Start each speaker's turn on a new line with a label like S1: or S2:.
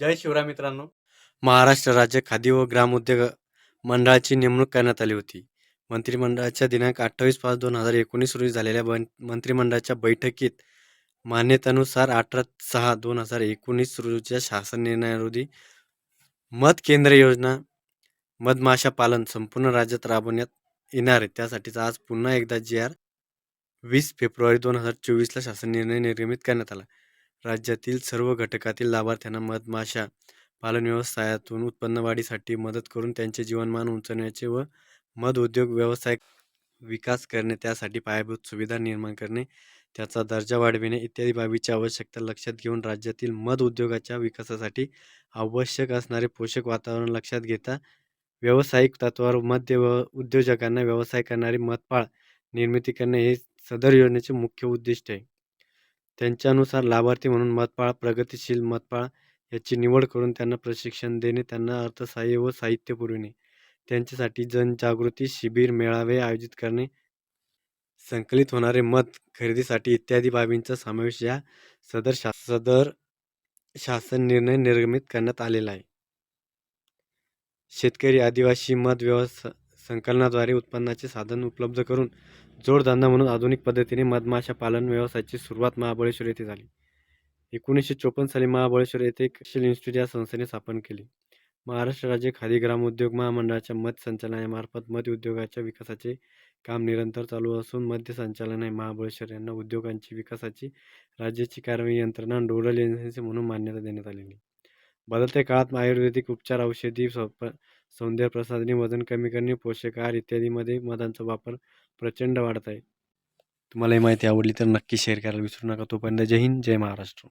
S1: जय शिवराय मित्रांनो. महाराष्ट्र राज्य खादी व ग्रामोद्योग मंडळाची नेमणूक करण्यात आली होती. मंत्रिमंडळाच्या दिनांक अठ्ठावीस पाच दोन हजार एकोणीस रोजी झालेल्या बन मंत्रिमंडळाच्या बैठकीत मान्यतेनुसार अठरा सहा दोन हजार एकोणीस रोजीच्या शासन निर्णयारोधी मध केंद्र योजना मधमाशा पालन संपूर्ण राज्यात राबवण्यात येणार आहे. त्यासाठीचा आज पुन्हा एकदा जी आर वीस फेब्रुवारी दोन हजार चोवीसला शासन निर्णय निर्गमित करण्यात आला. राज्यातील सर्व घटकातील लाभार्थ्यांना मधमाशा पालन व्यवसायातून उत्पन्न वाढीसाठी मदत करून त्यांचे जीवनमान उंचावण्याचे व मध उद्योग व्यवसाय विकास करणे त्यासाठी पायाभूत सुविधा निर्माण करणे त्याचा दर्जा वाढविणे इत्यादी बाबीची आवश्यकता लक्षात घेऊन राज्यातील मध उद्योगाच्या विकासासाठी आवश्यक असणारे पोषक वातावरण लक्षात घेता व्यावसायिक तत्वावर मध्य व उद्योजकांना व्यवसाय करणारी मधपाळ निर्मिती करणे हे सदर योजनेचे मुख्य उद्दिष्ट आहे. त्यांच्यानुसार लाभार्थी म्हणून मतपाळ प्रगतिशील मतपाळ याची निवड करून त्यांना प्रशिक्षण देणे त्यांना अर्थसहाय्य व साहित्य पुरविणे. त्यांच्यासाठी जनजागृती शिबिर मेळावे आयोजित करणे संकलित होणारे मत खरेदीसाठी इत्यादी बाबींचा समावेश या सदर शा सदर शासन निर्णय निर्गमित करण्यात आलेला आहे. शेतकरी आदिवासी मत व्यवसा संकलनाद्वारे उत्पन्नाचे साधन उपलब्ध करून जोडधंदा म्हणून आधुनिक पद्धतीने मधमाशा पालन व्यवसायाची सुरुवात महाबळेश्वर येथे झाली. एकोणीसशे चोपन्न साली महाबळेश्वर येथे शिल इन्स्टिट्यूट या संस्थेने स्थापन केले. महाराष्ट्र राज्य खादी ग्रामोद्योग महामंडळाच्या मध संचालनामार्फत मध उद्योगाच्या विकासाचे काम निरंतर चालू असून मध्य संचालनालय महाबळेश्वर यांना उद्योगांची विकासाची राज्याची कारवाई यंत्रणा नोडल एजन्सी म्हणून मान्यता देण्यात आलेली बदलत्या काळात आयुर्वेदिक उपचार औषधी सौंदर्यप्रसाधने वजन कमी करणे पोषक आहार इत्यादीमध्ये मधांचा वापर प्रचंड वाढत आहे. तुम्हाला ही माहिती आवडली तर नक्की शेअर करायला विसरू नका. तोपर्यंत जय हिंद जय महाराष्ट्र.